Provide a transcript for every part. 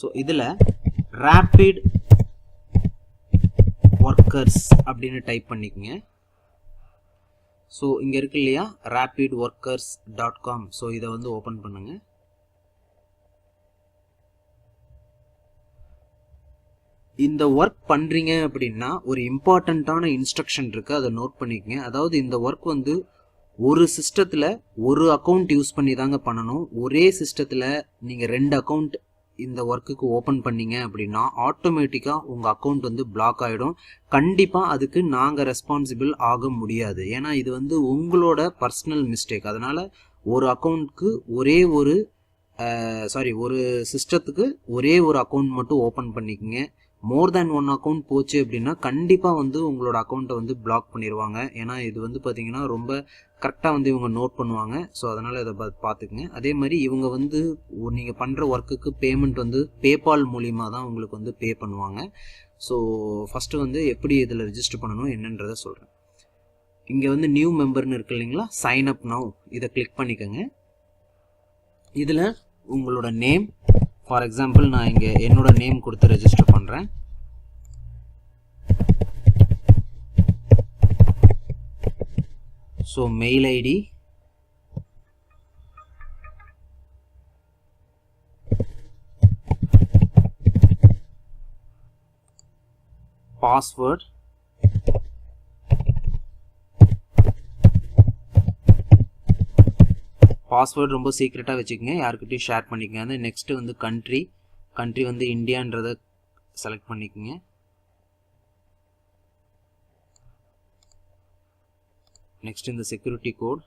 So இதில் rapid workers அப்படின்னு type பண்ணிக்கோங்க. ஸோ இங்கே இருக்கு இல்லையா? Rapid workers dot com so இதை வந்து ஓப்பன் பண்ணுங்கள் இந்த ஒர்க் பண்ணுறீங்க அப்படின்னா ஒரு இம்பார்ட்டண்ட்டான இன்ஸ்ட்ரக்ஷன் இருக்குது அதை நோட் பண்ணிக்கங்க. அதாவது இந்த ஒர்க் வந்து ஒரு சிஸ்டத்தில் ஒரு அக்கௌண்ட் யூஸ் பண்ணி தாங்க பண்ணணும். ஒரே சிஸ்டத்தில் நீங்கள் ரெண்டு அக்கௌண்ட் இந்த ஒர்க்குக்கு ஓப்பன் பண்ணீங்க அப்படின்னா ஆட்டோமேட்டிக்காக உங்கள் அக்கௌண்ட் வந்து பிளாக் ஆகிடும் கண்டிப்பாக அதுக்கு நாங்கள் ரெஸ்பான்சிபிள் ஆக முடியாது. ஏன்னா இது வந்து உங்களோட பர்சனல் மிஸ்டேக் அதனால் ஒரு அக்கௌண்ட்க்கு ஒரே ஒரு சாரி ஒரு சிஸ்டத்துக்கு ஒரே ஒரு அக்கௌண்ட் மட்டும் ஓப்பன் பண்ணிக்கங்க. மோர் தேன் ஒன் அக்கௌண்ட் போச்சு அப்படின்னா கண்டிப்பாக வந்து உங்களோட அக்கௌண்ட்டை வந்து பிளாக் பண்ணிடுவாங்க ஏன்னா இது வந்து பார்த்தீங்கன்னா ரொம்ப கரெக்டாக வந்து இவங்க நோட் பண்ணுவாங்க. ஸோ அதனால் இதை பார்த்து பார்த்துக்குங்க அதே மாதிரி இவங்க வந்து நீங்கள் பண்ணுற ஒர்க்குக்கு பேமெண்ட் வந்து பேபால் மூலியமாக தான் உங்களுக்கு வந்து பே பண்ணுவாங்க. ஸோ ஃபஸ்ட்டு வந்து எப்படி இதில் ரிஜிஸ்டர் பண்ணணும் என்னன்றதை சொல்கிறேன் இங்கே வந்து நியூ மெம்பர்னு இருக்கு இல்லைங்களா? சைன் அப் நவ் இதை கிளிக் பண்ணிக்கோங்க. இதில் உங்களோட நேம் ஃபார் எக்ஸாம்பிள் நான் இங்கே என்னோட நேம் கொடுத்து ரெஜிஸ்டர் பண்ணுறேன் so mail ID password password ரொம்ப சீக்ரெட்டாக வச்சுக்கோங்க. யாருக்கிட்டையும் ஷேர் பண்ணிக்கோங்க வந்து நெக்ஸ்ட்டு வந்து கண்ட்ரி கண்ட்ரி வந்து இந்தியான்றதை செலக்ட் பண்ணிக்கோங்க. நெக்ஸ்ட் இந்த செக்யூரிட்டி கோட்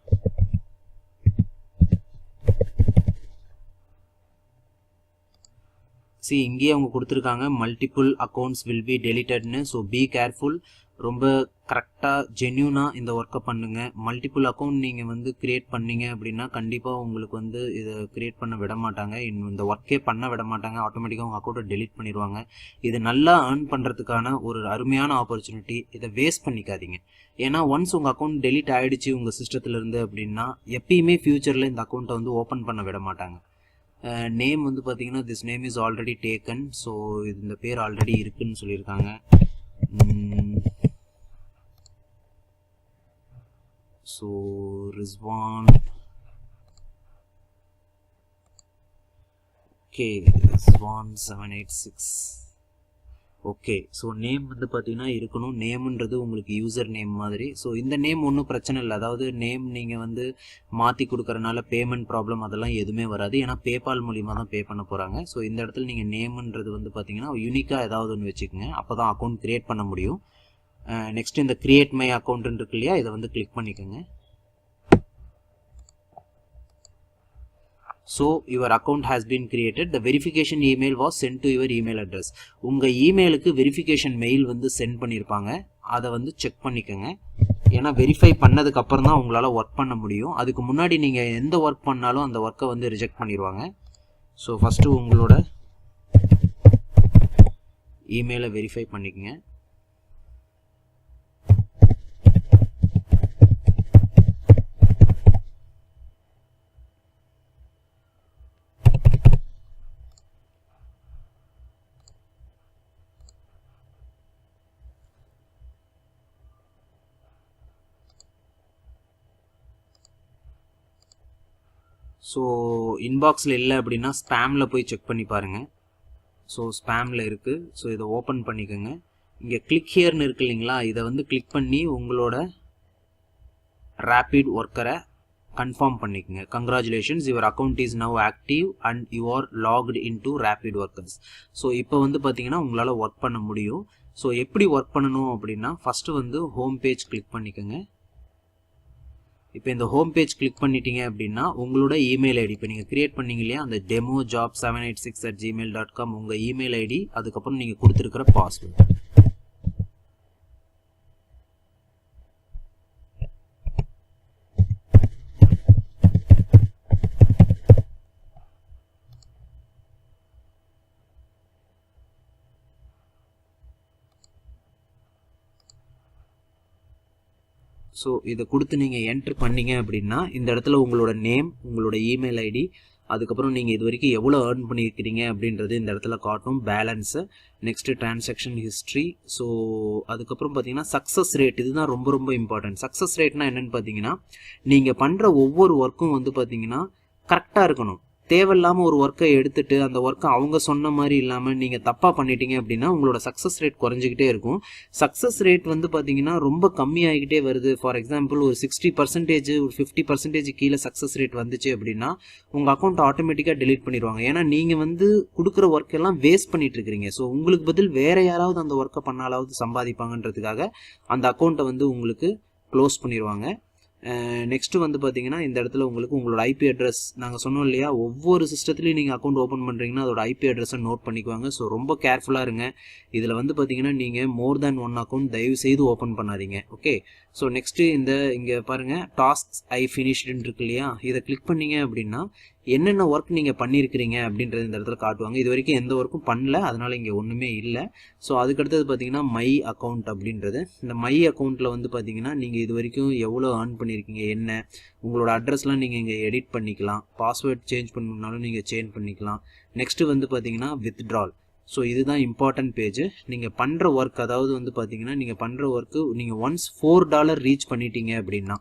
சி இங்கேயே அவங்க கொடுத்துருக்காங்க. மல்டிபிள் அக்கௌண்ட்ஸ் வில் பி டெலிட்டட்னு ஸோ பி கேர்ஃபுல் ரொம்ப கரெக்டாக ஜென்யூனாக இந்த ஒர்க்கை பண்ணுங்கள் மல்டிபிள் அக்கௌண்ட் நீங்கள் வந்து க்ரியேட் பண்ணீங்க அப்படின்னா கண்டிப்பாக உங்களுக்கு வந்து இதை க்ரியேட் பண்ண விட மாட்டாங்க. இந்த ஒர்க்கே பண்ண விட மாட்டாங்க. ஆட்டோமேட்டிக்காக உங்கள் அக்கௌண்ட்டை டெலிட் பண்ணிடுவாங்க. இது நல்லா ஏர்ன் பண்ணுறதுக்கான ஒரு அருமையான ஆப்பர்ச்சுனிட்டி இதை வேஸ்ட் பண்ணிக்காதீங்க. ஏன்னா ஒன்ஸ் உங்கள் அக்கௌண்ட் டெலிட் ஆகிடுச்சு உங்கள் சிஸ்டத்துலேருந்து அப்படின்னா எப்பயுமே ஃப்யூச்சரில் இந்த அக்கௌண்ட்டை வந்து ஓப்பன் பண்ண விட மாட்டாங்க. நேம் வந்து பார்த்தீங்கன்னா this name is already taken so இது இந்த பேர் ஆல்ரெடி இருக்குன்னு சொல்லியிருக்காங்க. So Rizwan okay Rizwan seven eight six okay so name வந்து பார்த்தீங்கன்னா இருக்கணும். நேம்ன்றது உங்களுக்கு யூசர் நேம் மாதிரி. ஸோ இந்த நேம் ஒன்றும் பிரச்சனை இல்லை. அதாவது நேம் நீங்கள் வந்து மாற்றி கொடுக்கறனால பேமெண்ட் ப்ராப்ளம் அதெல்லாம் எதுவுமே வராது. ஏன்னா பேபால் மூலிமா தான் பே பண்ண போகிறாங்க ஸோ இந்த இடத்துல நீங்கள் நேம்ன்றது வந்து பார்த்தீங்கன்னா யூனிக்காக ஏதாவது ஒன்று வச்சுக்கோங்க. அப்போ தான் அக்கௌண்ட் க்ரியேட் பண்ண முடியும். நெக்ஸ்ட் இந்த கிரியேட் மை அக்கௌண்ட்னு இருக்கு இல்லையா இதை வந்து கிளிக் பண்ணிக்கோங்க. So your account has been created the verification email was sent to your email address உங்கள் இமெயிலுக்கு வெரிஃபிகேஷன் மெயில் வந்து சென்ட் பண்ணியிருப்பாங்க அதை வந்து செக் பண்ணிக்கோங்க. ஏன்னா வெரிஃபை பண்ணதுக்கு அப்புறம் தான் உங்களால் ஒர்க் பண்ண முடியும். அதுக்கு முன்னாடி நீங்கள் எந்த ஒர்க் பண்ணாலும் அந்த ஒர்க்கை வந்து ரிஜெக்ட் பண்ணிடுவாங்க ஸோ ஃபஸ்ட்டு உங்களோட இமெயிலை வெரிஃபை பண்ணிக்கங்க. ஸோ இன்பாக்ஸில் இல்லை அப்படின்னா ஸ்பேமில் போய் செக் பண்ணி பாருங்கள் ஸோ ஸ்பேமில் இருக்குது ஸோ இதை ஓப்பன் பண்ணிக்கோங்க. இங்கே கிளிக் ஹியர்னு இருக்கு இல்லைங்களா? இதை வந்து கிளிக் பண்ணி உங்களோட ரேப்பிட் ஒர்க்கரை கன்ஃபார்ம் பண்ணிக்கோங்க. Congratulations your account is now active and you are logged in to rapid workers so இப்போ வந்து பார்த்தீங்கன்னா உங்களால் ஒர்க் பண்ண முடியும். ஸோ எப்படி ஒர்க் பண்ணணும் அப்படின்னா ஃபஸ்ட்டு வந்து ஹோம் பேஜ் கிளிக் பண்ணிக்கோங்க. இப்போ இந்த ஹோம் பேஜ் கிளிக் பண்ணிட்டீங்க அப்படின்னா உங்களோட இமெயில் ஐடி இப்போ நீங்கள் கிரியேட் பண்ணீங்க இல்லையா அந்த demo job seven eight six at Gmail dot com உங்கள் இமெயில் ஐடி அதுக்கப்புறம் நீங்கள் கொடுத்துருக்கிற பாஸ்வேர்டு ஸோ இதை கொடுத்து நீங்கள் என்ட்ரு பண்ணீங்க அப்படின்னா இந்த இடத்துல உங்களோட நேம் உங்களோட இமெயில் ஐடி அதுக்கப்புறம் நீங்கள் இது வரைக்கும் எவ்வளோ ஏர்ன் பண்ணியிருக்கிறீங்க அப்படின்றது இந்த இடத்துல காட்டும். Balance next transaction history so அதுக்கப்புறம் பார்த்தீங்கன்னா சக்ஸஸ் ரேட் இதுதான் ரொம்ப ரொம்ப இம்பார்ட்டன்ட் சக்ஸஸ் ரேட்னா என்னென்னு பார்த்தீங்கன்னா நீங்கள் பண்ணுற ஒவ்வொரு ஒர்க்கும் வந்து பார்த்தீங்கன்னா கரெக்டாக இருக்கணும். தேவையில்லாமல் ஒரு ஒர்க்கை எடுத்துட்டு அந்த ஒர்க்கை அவங்க சொன்ன மாதிரி இல்லாமல் நீங்கள் தப்பாக பண்ணிட்டீங்க அப்படின்னா உங்களோட சக்ஸஸ் ரேட் குறைஞ்சிக்கிட்டே இருக்கும். சக்ஸஸ் ரேட் வந்து பார்த்தீங்கன்னா ரொம்ப கம்மியாகிக்கிட்டே வருது. ஃபார் எக்ஸாம்பிள் ஒரு சிக்ஸ்டி பர்சன்டேஜ் ஒரு ஃபிஃப்டி பர்சன்டேஜ் கீழே சக்ஸஸ் ரேட் வந்துச்சு அப்படின்னா உங்கள் அக்கௌண்ட் ஆட்டோமேட்டிக்காக டெலிட் பண்ணிடுவாங்க. ஏன்னா நீங்கள் வந்து கொடுக்குற ஒர்க் எல்லாம் வேஸ்ட் பண்ணிட்டு இருக்கிறீங்க. ஸோ உங்களுக்கு பதில் வேற யாராவது அந்த ஒர்க்கை பண்ணாலாவது சம்பாதிப்பாங்கன்றதுக்காக அந்த அக்கௌண்ட்டை வந்து உங்களுக்கு க்ளோஸ் பண்ணிடுவாங்க. நெக்ஸ்ட்டு வந்து பார்த்தீங்கன்னா இந்த இடத்துல உங்களுக்கு உங்களோட ஐபி அட்ரஸ் நாங்கள் சொன்னோம் இல்லையா? ஒவ்வொரு சிஸ்டத்துலையும் நீங்கள் அக்கௌண்ட் ஓப்பன் பண்ணுறீங்கன்னா அதோட ஐபி அட்ரஸை நோட் பண்ணிக்குவாங்க. ஸோ ரொம்ப கேர்ஃபுல்லாக இருங்க. இதில் வந்து பார்த்தீங்கன்னா நீங்கள் மோர் தேன் ஒன் அக்கௌண்ட் தயவு செய்து ஓப்பன் பண்ணாதீங்க. ஓகே ஸோ நெக்ஸ்ட்டு இந்த இங்கே பாருங்கள் டாஸ்க் ஐ ஃபினிஷ்டுன்னு இருக்கு இல்லையா? இதை கிளிக் பண்ணீங்க அப்படின்னா என்னென்ன ஒர்க் நீங்கள் பண்ணியிருக்கிறீங்க அப்படின்றது இந்த இடத்துல காட்டுவாங்க. இது வரைக்கும் எந்த ஒர்க்கும் பண்ணல. அதனால் இங்கே ஒன்றுமே இல்லை. ஸோ அதுக்கடுத்தது பார்த்தீங்கன்னா மை அக்கௌண்ட் அப்படின்றது. இந்த மை அக்கௌண்ட்டில் வந்து பார்த்தீங்கன்னா நீங்கள் இது வரைக்கும் எவ்வளோ ஏர்ன் பண்ணியிருக்கீங்க என்ன? உங்களோட அட்ரஸ்லாம் நீங்கள் இங்கே எடிட் பண்ணிக்கலாம். பாஸ்வேர்ட் சேஞ்ச் பண்ணணுன்னாலும் நீங்கள் சேஞ்ச் பண்ணிக்கலாம். நெக்ஸ்ட்டு வந்து பார்த்தீங்கன்னா வித்ட்ரால் ஸோ இதுதான் இம்பார்ட்டன்ட் பேஜ் நீங்கள் பண்ணுற ஒர்க் அதாவது வந்து பார்த்தீங்கன்னா நீங்கள் பண்ணுற ஒர்க்கு நீங்கள் ஒன்ஸ் ஃபோர் டாலர் ரீச் பண்ணிட்டீங்க அப்படின்னா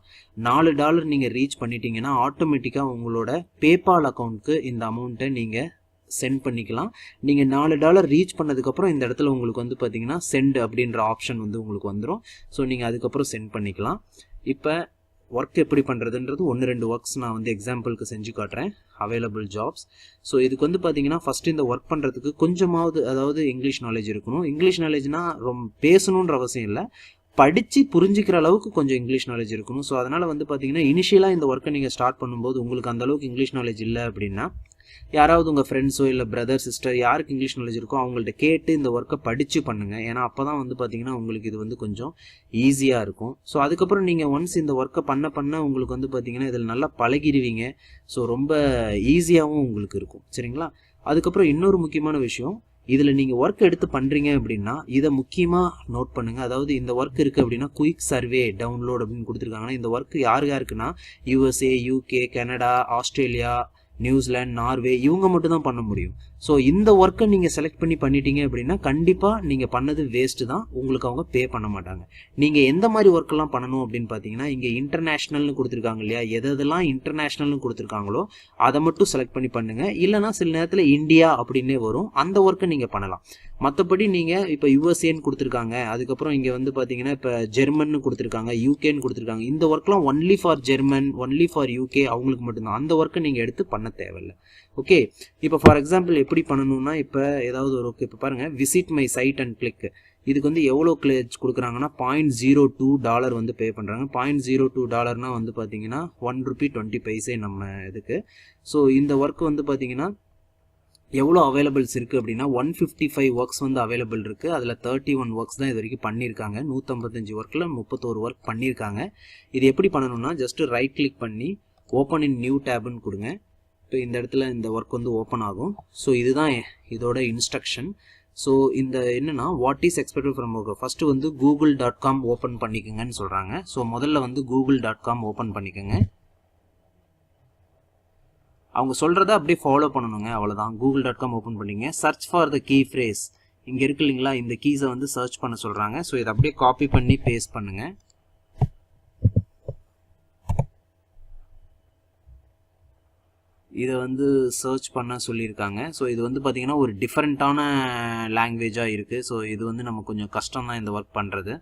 நாலு டாலர் நீங்கள் ரீச் பண்ணிட்டீங்கன்னா ஆட்டோமேட்டிக்காக உங்களோட பேபால் அக்கௌண்ட்க்கு இந்த அமௌண்ட்டை நீங்கள் சென்ட் பண்ணிக்கலாம். நீங்கள் நாலு டாலர் ரீச் பண்ணதுக்கப்புறம் இந்த இடத்துல உங்களுக்கு வந்து பார்த்தீங்கன்னா சென்ட் அப்படின்ற ஆப்ஷன் வந்து உங்களுக்கு வந்துடும் ஸோ நீங்கள் அதுக்கப்புறம் சென்ட் பண்ணிக்கலாம். இப்போ ஒர்க் எப்படி பண்ணுறதுன்றது ஒன்று ரெண்டு ஒர்க்ஸ் நான் வந்து எக்ஸாம்பிளுக்கு செஞ்சு காட்டுறேன். அவைலபிள் ஜாப்ஸ் ஸோ இதுக்கு வந்து பார்த்தீங்கன்னா ஃபஸ்ட்டு இந்த ஒர்க் பண்ணுறதுக்கு கொஞ்சமாவது அதாவது இங்கிலீஷ் நாலேஜ் இருக்கணும். இங்கிலீஷ் நாலேஜ்னால் ரொம்ப பேசணுன்ற அவசியம் இல்லை. படித்து புரிஞ்சிக்கிற அளவுக்கு கொஞ்சம் இங்கிலீஷ் நாலேஜ் இருக்கணும். ஸோ அதனால் வந்து பார்த்தீங்கன்னா இனிஷியலாக இந்த ஒர்க்கை நீங்கள் ஸ்டார்ட் பண்ணும்போது உங்களுக்கு அந்தளவுக்கு இங்கிலீஷ் நாலேஜ் இல்லை அப்படின்னா யாராவது உங்கள் ஃப்ரெண்ட்ஸோ இல்லை பிரதர் சிஸ்டர் யாருக்கு இங்கிலீஷ் நாலேஜ் இருக்கோ அவங்கள்ட்ட கேட்டு இந்த ஒர்க்கை படித்து பண்ணுங்கள் ஏன்னா அப்போ தான் வந்து பார்த்தீங்கன்னா உங்களுக்கு இது வந்து கொஞ்சம் ஈஸியாக இருக்கும். ஸோ அதுக்கப்புறம் நீங்கள் ஒன்ஸ் இந்த ஒர்க்கை பண்ண பண்ண உங்களுக்கு வந்து பார்த்தீங்கன்னா இதில் நல்லா பழகிடுவீங்க ஸோ ரொம்ப ஈஸியாகவும் உங்களுக்கு இருக்கும். சரிங்களா? அதுக்கப்புறம் இன்னொரு முக்கியமான விஷயம் இதில் நீங்கள் ஒர்க் எடுத்து பண்ணுறீங்க அப்படின்னா இதை முக்கியமாக நோட் பண்ணுங்கள் அதாவது இந்த ஒர்க் இருக்குது அப்படின்னா குயிக் சர்வே டவுன்லோட் அப்படின்னு கொடுத்துருக்காங்கன்னா இந்த ஒர்க் யார் யாருக்குன்னா USA UK Canada Australia New Zealand Norway இவங்க மட்டும் தான் பண்ண முடியும். ஸோ இந்த ஒர்க்கை நீங்கள் செலக்ட் பண்ணி பண்ணிட்டீங்க அப்படின்னா கண்டிப்பாக நீங்கள் பண்ணது வேஸ்ட்டு தான். உங்களுக்கு அவங்க பே பண்ண மாட்டாங்க. நீங்கள் எந்த மாதிரி ஒர்க்கெல்லாம் பண்ணணும் அப்படின்னு பார்த்தீங்கன்னா இங்கே இன்டர்நேஷ்னல்னு கொடுத்துருக்காங்க இல்லையா? எது எதெல்லாம் இன்டர்நேஷ்னல்னு கொடுத்துருக்காங்களோ அதை மட்டும் செலக்ட் பண்ணி பண்ணுங்கள் இல்லைனா சில நேரத்தில் இந்தியா அப்படின்னே வரும். அந்த ஒர்க்கை நீங்கள் பண்ணலாம். மற்றபடி நீங்கள் இப்போ யுஎஸ்ஏன்னு கொடுத்துருக்காங்க. அதுக்கப்புறம் இங்கே வந்து பார்த்தீங்கன்னா இப்போ ஜெர்மன்னு கொடுத்துருக்காங்க. யூகேன்னு கொடுத்துருக்காங்க. இந்த ஒர்க்லாம் only for German only for UK அவங்களுக்கு மட்டும்தான். அந்த ஒர்க்கை நீங்கள் எடுத்து பண்ண தேவையில்ல. ஓகே இப்போ ஃபார் எக்ஸாம்பிள் எப்படி பண்ணணும்னா இப்போ ஏதாவது ஒரு ஓகே இப்போ பாருங்கள் visit my site and click இதுக்கு வந்து எவ்வளோ கிளேஜ் கொடுக்குறாங்கன்னா பாயிண்ட் ஜீரோ டூ டாலர் வந்து பே பண்ணுறாங்க பாயிண்ட் ஜீரோ டூ டாலர்னால் வந்து பார்த்தீங்கன்னா ஒன் ருபி டுவெண்ட்டி பைசே நம்ம இதுக்கு. ஸோ இந்த ஒர்க் வந்து பார்த்தீங்கன்னா எவ்வளோ அவைலபிள்ஸ் இருக்குது அப்படின்னா ஒன் ஃபிஃப்டி ஃபைவ் ஒர்க்ஸ் வந்து அவைலபிள் இருக்குது அதில் தேர்ட்டி ஒன் ஒர்க்ஸ் தான் இது வரைக்கும் பண்ணியிருக்காங்க நூற்றம்பத்தஞ்சு ஒர்க்கில் முப்பத்தோரு ஒர்க் பண்ணியிருக்காங்க இது எப்படி பண்ணணும்னா ஜஸ்ட்டு ரைட் கிளிக் பண்ணி ஓப்பன் இன் நியூ டேப்னு கொடுங்க. இப்போ இந்த இடத்துல இந்த ஒர்க் வந்து ஓப்பன் ஆகும். ஸோ இதுதான் இதோட இன்ஸ்ட்ரக்ஷன் ஸோ இந்த என்னென்னா what is expected from work first வந்து கூகுள் டாட் காம் ஓப்பன் பண்ணிக்கோங்கன்னு சொல்கிறாங்க ஸோ முதல்ல வந்து கூகுள் டாட் காம் ஓப்பன் பண்ணிக்கோங்க. அவங்க சொல்கிறத அப்படியே ஃபாலோ பண்ணணுங்க. அவ்வளோதான் கூகுள் டாட் காம் ஓப்பன் பண்ணிங்க. Search for the key phrase இங்கே இருக்கு இல்லைங்களா? இந்த கீஸை வந்து சர்ச் பண்ண சொல்கிறாங்க ஸோ இதை அப்படியே காப்பி பண்ணி பேஸ்ட் பண்ணுங்கள் இதை வந்து சர்ச் பண்ண சொல்லியிருக்காங்க. ஸோ இது வந்து பார்த்திங்கன்னா ஒரு டிஃப்ரெண்ட்டான லாங்குவேஜாக இருக்குது ஸோ இது வந்து நம்ம கொஞ்சம் கஷ்டம் தான் இந்த ஒர்க் பண்ணுறது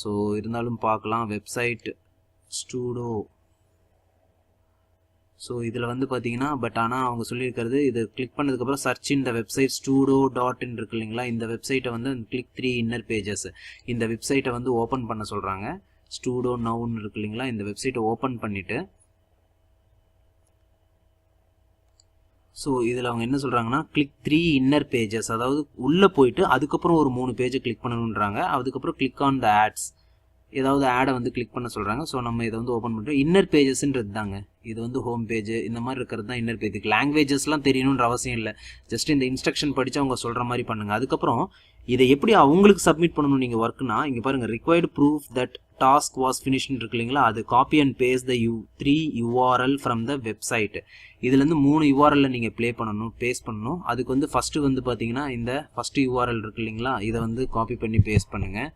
ஸோ இருந்தாலும் பார்க்கலாம் வெப்சைட் ஸ்டூடோ ஸோ இதில் வந்து பார்த்தீங்கன்னா பட் ஆனால் அவங்க சொல்லியிருக்கிறது இது கிளிக் பண்ணதுக்கப்புறம் சர்ச் இந்த வெப்சைட் ஸ்டூடோ டாட் இன் இருக்கு இல்லைங்களா? இந்த வெப்சைட்டை வந்து கிளிக் த்ரீ இன்னர் பேஜஸ் இந்த வெப்சைட்டை வந்து ஓப்பன் பண்ண சொல்கிறாங்க ஸ்டூடோ நவுன்னு இருக்கு இல்லைங்களா? இந்த வெப்சைட்டை ஓப்பன் பண்ணிவிட்டு ஸோ இதில் அவங்க என்ன சொல்கிறாங்கன்னா கிளிக் த்ரீ இன்னர் பேஜஸ் அதாவது உள்ளே போயிட்டு அதுக்கப்புறம் ஒரு மூணு பேஜை கிளிக் பண்ணணுன்றாங்க அதுக்கப்புறம் கிளிக் ஆன் த ஆட்ஸ் ஏதாவது ஆடை வந்து கிளிக் பண்ண சொல்கிறாங்க ஸோ நம்ம இதை வந்து ஓப்பன் பண்ணுறோம் இன்னர் பேஜஸ்ன்றது தாங்க. இது வந்து ஹோம் பேஜ் இந்த மாதிரி இருக்கிறது தான் இன்னர் பேஜ் லாங்குவேஜஸ்லாம் தெரியணுன்ற அவசியம் இல்லை. ஜஸ்ட் இந்த இன்ஸ்ட்ரக்ஷன் படித்து அவங்க சொல்கிற மாதிரி பண்ணுங்கள் அதுக்கப்புறம் இதை எப்படி அவங்களுக்கு சப்மிட் பண்ணணும் நீங்கள் ஒர்க்னா இங்கே பாருங்கள் required proof that task was ஃபினிஷ்னு இருக்கு இல்லைங்களா? அது copy and paste the you three URL from the website இதுலேருந்து மூணு யூஆர்எல்ல நீங்கள் ப்ளே பண்ணணும் பேஸ்ட் பண்ணணும். அதுக்கு வந்து ஃபஸ்ட்டு வந்து பார்த்தீங்கன்னா இந்த ஃபஸ்ட்டு யூஆர்எல் இருக்கு இல்லைங்களா? இதை வந்து காப்பி பண்ணி பேஸ்ட் பண்ணுங்கள்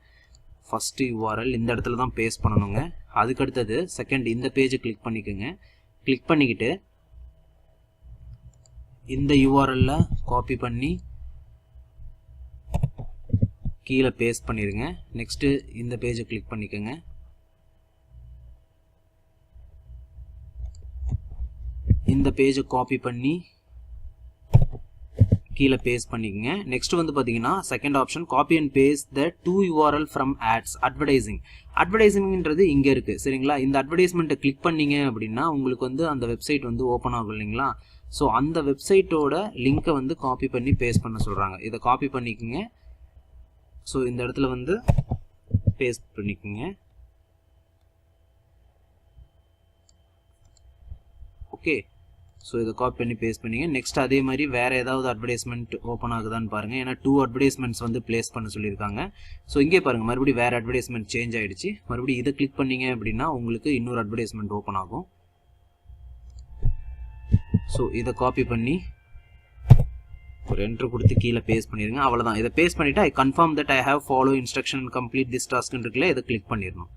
ஃபஸ்ட்டு யூஆர்எல் இந்த இடத்துல தான் பேஸ்ட் பண்ணணுங்க. அதுக்கு அடுத்தது செகண்ட் இந்த பேஜை கிளிக் பண்ணிக்கோங்க. கிளிக் பண்ணிக்கிட்டு இந்த யூஆர்எல்ல காப்பி பண்ணி கீழே பேஸ்ட் பண்ணிடுங்க நெக்ஸ்ட்டு இந்த பேஜை கிளிக் பண்ணிக்கோங்க. இந்த பேஜை காப்பி பண்ணி கீழே பேஸ்ட் பண்ணிக்கோங்க. நெக்ஸ்ட் வந்து பார்த்தீங்கன்னா second option copy and paste the two URL from ads advertising அட்வர்டைசிங்ன்றது இங்கே இருக்குது சரிங்களா? இந்த அட்வர்டைஸ்மெண்ட்டை கிளிக் பண்ணீங்க அப்படின்னா உங்களுக்கு வந்து அந்த வெப்சைட் வந்து ஓப்பன் ஆகும் இல்லைங்களா? ஸோ அந்த வெப்சைட்டோட லிங்க்கை வந்து காப்பி பண்ணி பேஸ்ட் பண்ண சொல்கிறாங்க இதை காப்பி பண்ணிக்கோங்க. ஸோ இந்த இடத்துல வந்து பேஸ்ட் பண்ணிக்கோங்க. ஓகே ஸோ இதை காப்பி பண்ணி பேஸ்ட் பண்ணிங்க. நெக்ஸ்ட் அதே மாதிரி வேறு ஏதாவது அட்வர்டைஸ்மெண்ட் ஓப்பன் ஆகுதான்னு பாருங்கள் ஏன்னா டூ அட்வர்டைஸ்மெண்ட்ஸ் வந்து ப்ளேஸ் பண்ண சொல்லியிருக்காங்க. ஸோ இங்கே பாருங்கள் மறுபடியும் வேறு அட்வர்டைஸ்மெண்ட் சேஞ்ச் ஆகிடுச்சு மறுபடியும் இதை கிளிக் பண்ணீங்க அப்படின்னா உங்களுக்கு இன்னொரு அட்வர்டைஸ்மெண்ட் ஓப்பன் ஆகும். ஸோ இதை காப்பி பண்ணி ஒரு என்ட்ரு கொடுத்து கீழே பேஸ்ட் பண்ணிடுங்க அவ்வளோதான் இதை பேஸ்ட் பண்ணிவிட்டு I confirm that I have follow instruction complete this டாஸ்க்னு இருக்குல்ல இதை கிளிக் பண்ணிடணும்.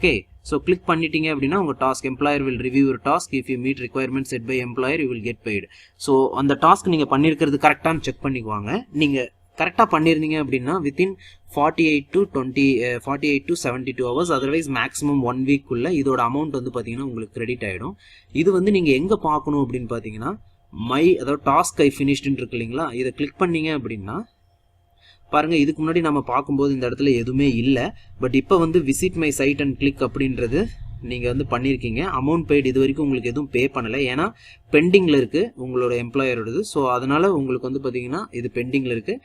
ஓகே ஸோ கிளிக் பண்ணிட்டீங்க அப்படின்னா உங்கள் டாஸ்க் எம்ப்ளாயர் வில் ரிவ்யூ ஒரு task if you meet requirement set by employer you will get paid so அந்த task நீங்கள் பண்ணியிருக்கிறது கரெக்டானு செக் பண்ணிக்குவாங்க. நீங்கள் கரெக்டாக பண்ணியிருந்தீங்க அப்படின்னா within forty eight to twenty forty eight to seventy two hours otherwise maximum one வீக்குள்ளே இதோட அமௌண்ட் வந்து பார்த்தீங்கன்னா உங்களுக்கு கிரெடிட் ஆகிடும் இது வந்து நீங்கள் எங்கே பார்க்கணும் அப்படின்னு பார்த்தீங்கன்னா மை அதாவது டாஸ்க் ஐ ஃபினிஷ்டுன்னு இருக்கு இல்லைங்களா இதை கிளிக் பண்ணீங்க அப்படின்னா பாருங்க இதுக்கு முன்னாடி நம்ம பார்க்கும்போது இந்த இடத்துல எதுவுமே இல்லை. பட் இப்போ வந்து visit my site and click அப்படின்றது நீங்கள் வந்து பண்ணியிருக்கீங்க அமௌண்ட் பெய்டு இது வரைக்கும் உங்களுக்கு எதுவும் பே பண்ணலை. ஏன்னா பெண்டிங்கில் இருக்குது உங்களோட எம்ப்ளாயரோடது ஸோ அதனால் உங்களுக்கு வந்து பார்த்தீங்கன்னா இது பெண்டிங்கில் இருக்குது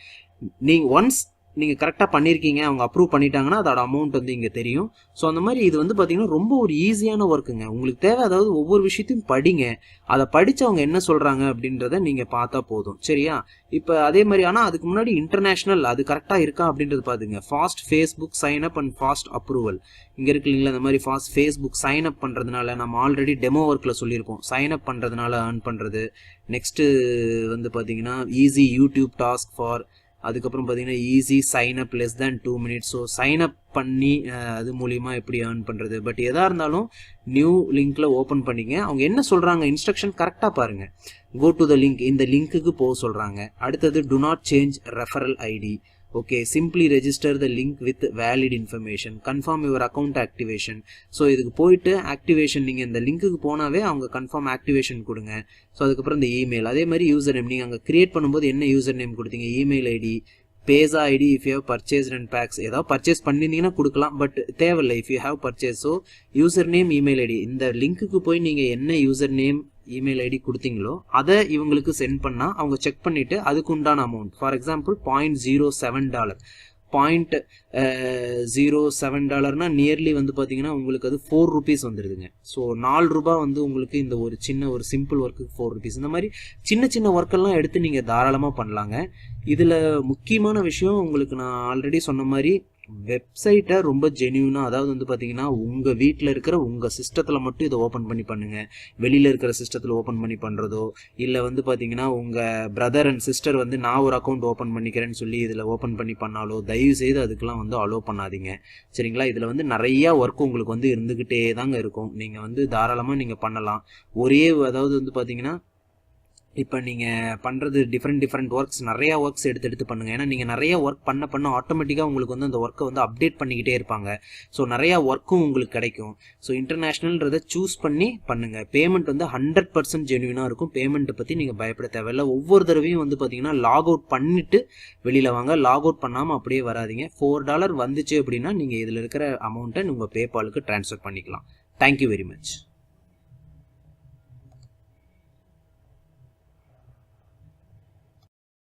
நீங்கள் ஒன்ஸ் நீங்கள் கரெக்டாக பண்ணியிருக்கீங்க அவங்க அப்ரூவ் பண்ணிட்டாங்கன்னா அதோட அமௌண்ட் வந்து இங்கே தெரியும். ஸோ அந்த மாதிரி இது வந்து பார்த்தீங்கன்னா ரொம்ப ஒரு ஈஸியான ஒர்க்குங்க உங்களுக்கு தேவை அதாவது ஒவ்வொரு விஷயத்தையும் படிங்க. அதை படித்து அவங்க என்ன சொல்கிறாங்க அப்படின்றத நீங்கள் பார்த்தா போதும். சரியா? இப்போ அதே மாதிரி ஆனால் அதுக்கு முன்னாடி இன்டர்நேஷ்னல் அது கரெக்டாக இருக்கா அப்படின்றது பார்த்துங்க fast Facebook sign up and fast approval இங்கே இருக்கு இல்லைங்களா இந்த மாதிரி ஃபாஸ்ட் ஃபேஸ்புக் சைன் அப் பண்ணுறதுனால நம்ம ஆல்ரெடி டெமோ ஒர்க்கில் சொல்லியிருக்கோம். சைன் அப் பண்ணுறதுனால ஏர்ன் பண்ணுறது நெக்ஸ்ட்டு வந்து பார்த்தீங்கன்னா ஈஸி யூடியூப் டாஸ்க் ஃபார் அதுக்கப்புறம் பார்த்தீங்கன்னா easy sign up less than two minutes so sign up பண்ணி அது மூலிமா எப்படி ஏர்ன் பண்ணுறது பட் எதாக இருந்தாலும் நியூ லிங்க்கில் ஓப்பன் பண்ணிங்க. அவங்க என்ன சொல்கிறாங்க இன்ஸ்ட்ரக்ஷன் கரெக்டாக பாருங்கள் கோ டு த லிங்க் இந்த லிங்க்குக்கு போக சொல்கிறாங்க அடுத்தது do not change referral ID okay simply register the link with valid information confirm your account activation so இதுக்கு போயிட்டு ஆக்டிவேஷன் நீங்கள் இந்த லிங்க்குக்கு போனாவே அவங்க கன்ஃபார்ம் ஆக்டிவேஷன் கொடுங்க. ஸோ அதுக்கப்புறம் இந்த இமெயில் அதே மாதிரி யூசர் நேம் நீங்கள் அங்கே கிரியேட் பண்ணும்போது என்ன யூசர் நேம் கொடுத்தீங்க email ID பேஸா ID if you have purchase and packs ஏதாவது பர்ச்சேஸ் பண்ணியிருந்தீங்கன்னா கொடுக்கலாம் பட் தேவையில்லை. If you have purchase so user name email ID இந்த லிங்க்குக்கு போய் நீங்கள் என்ன யூசர் நேம் இமெயில் ஐடி கொடுத்தீங்களோ அதை இவங்களுக்கு சென்ட் பண்ணால் அவங்க செக் பண்ணிவிட்டு அதுக்கு உண்டான amount for example point zero seven dollar point zero seven டாலர்னா nearly வந்து பார்த்தீங்கன்னா உங்களுக்கு அது ஃபோர் ருபீஸ் வந்துடுதுங்க ஸோ நாலு ரூபாய் வந்து உங்களுக்கு இந்த ஒரு சின்ன ஒரு சிம்பிள் ஒர்க்குக்கு ஃபோர் ருபீஸ் இந்த மாதிரி சின்ன சின்ன ஒர்க்கெல்லாம் எடுத்து நீங்கள் தாராளமாக பண்ணலாங்க. இதில் முக்கியமான விஷயம் உங்களுக்கு நான் ஆல்ரெடி சொன்ன மாதிரி வெப்சைட்டை ரொம்ப ஜென்யூனாக அதாவது வந்து பார்த்தீங்கன்னா உங்கள் வீட்டில் இருக்கிற உங்கள் சிஸ்டத்தில் மட்டும் இதை ஓப்பன் பண்ணி பண்ணுங்கள் வெளியில் இருக்கிற சிஸ்டத்தில் ஓப்பன் பண்ணி பண்ணுறதோ இல்லை வந்து பார்த்தீங்கன்னா உங்கள் பிரதர் அண்ட் சிஸ்டர் வந்து நான் ஒரு அக்கௌண்ட் ஓப்பன் பண்ணிக்கிறேன்னு சொல்லி இதில் ஓப்பன் பண்ணி பண்ணாலோ தயவு செய்து அதுக்கெலாம் வந்து அலோவ் பண்ணாதீங்க. சரிங்களா? இதில் வந்து நிறையா ஒர்க் உங்களுக்கு வந்து இருந்துக்கிட்டே தாங்க இருக்கும். நீங்கள் வந்து தாராளமாக நீங்கள் பண்ணலாம். ஒரே அதாவது வந்து பார்த்தீங்கன்னா இப்போ நீங்கள் பண்ணுறது டிஃப்ரெண்ட் டிஃப்ரெண்ட் ஒர்க்ஸ் நிறையா ஒர்க்ஸ் எடுத்து எடுத்து பண்ணுங்கள் ஏன்னா நீங்கள் நிறைய ஒர்க் பண்ண பண்ண ஆட்டோமேட்டிக்காக உங்களுக்கு வந்து அந்த ஒர்க்கை வந்து அப்டேட் பண்ணிக்கிட்டே இருப்பாங்க. ஸோ நிறையா ஒர்க்கும் உங்களுக்கு கிடைக்கும். ஸோ இன்டர்நேஷ்னல்ன்றதை சூஸ் பண்ணி பண்ணுங்கள் பேமெண்ட் வந்து ஹண்ட்ரட் பர்சன்ட் ஜென்யூனாக இருக்கும். பேமெண்ட்டை பற்றி நீங்கள் பயப்பட தேவையில்ல. ஒவ்வொரு தடவையும் வந்து பார்த்தீங்கன்னா லாக் அவுட் பண்ணிவிட்டு வெளியில் வாங்க. லாக் அவுட் பண்ணாமல் அப்படியே வராதிங்க. ஃபோர் டாலர் வந்துச்சு அப்படின்னா நீங்கள் இதில் இருக்கிற அமௌண்ட்டை உங்கள் பேபாலுக்கு ட்ரான்ஸ்ஃபர் பண்ணிக்கலாம். Thank you very much